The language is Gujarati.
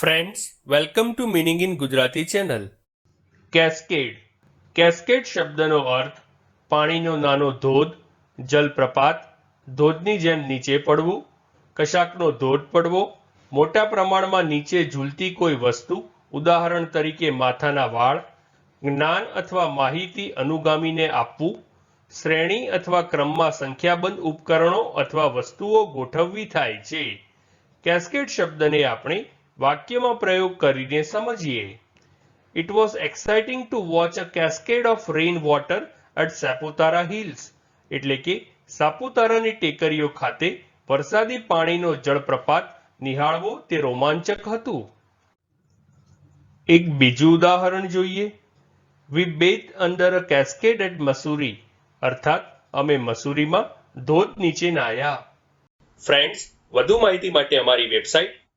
Friends welcome to meaning in Gujarati channel cascade cascade શબ્દનો અર્થ, પાણીનો નાનો ધોધ, જલપ્રપાત. ધોધની જેમ નીચે પડવું, કશાકનો ધોધ પડવો. મોટા પ્રમાણમાં નીચે ઝૂલતી કોઈ વસ્તુ, ઉદાહરણ તરીકે માથાના વાળ, જ્ઞાન અથવા માહિતી અનુગામીને આપવું. શ્રેણી અથવા ક્રમમાં સંખ્યાબંધ ઉપકરણો અથવા વસ્તુઓ ગોઠવવી થાય છે. કેસ્કેડ શબ્દને આપણે વાક્યમાં પ્રયોગ કરીને સમજીએ. Was exciting to watch a cascade of rain water at Saputara hills એટલે કે સાપુતારાની ટેકરીઓ ખાતે વરસાદી પાણીનો જળપ્રપાત નિહાળવો તે રોમાંચક હતું. એક બીજું ઉદાહરણ જોઈએ. We bathe under a cascade at Mussoorie અર્થાત અમે મસૂરીમાં ધોધ નીચે નાહ્યા. ફ્રેન્ડ્સ વધુ માહિતી માટે અમારી website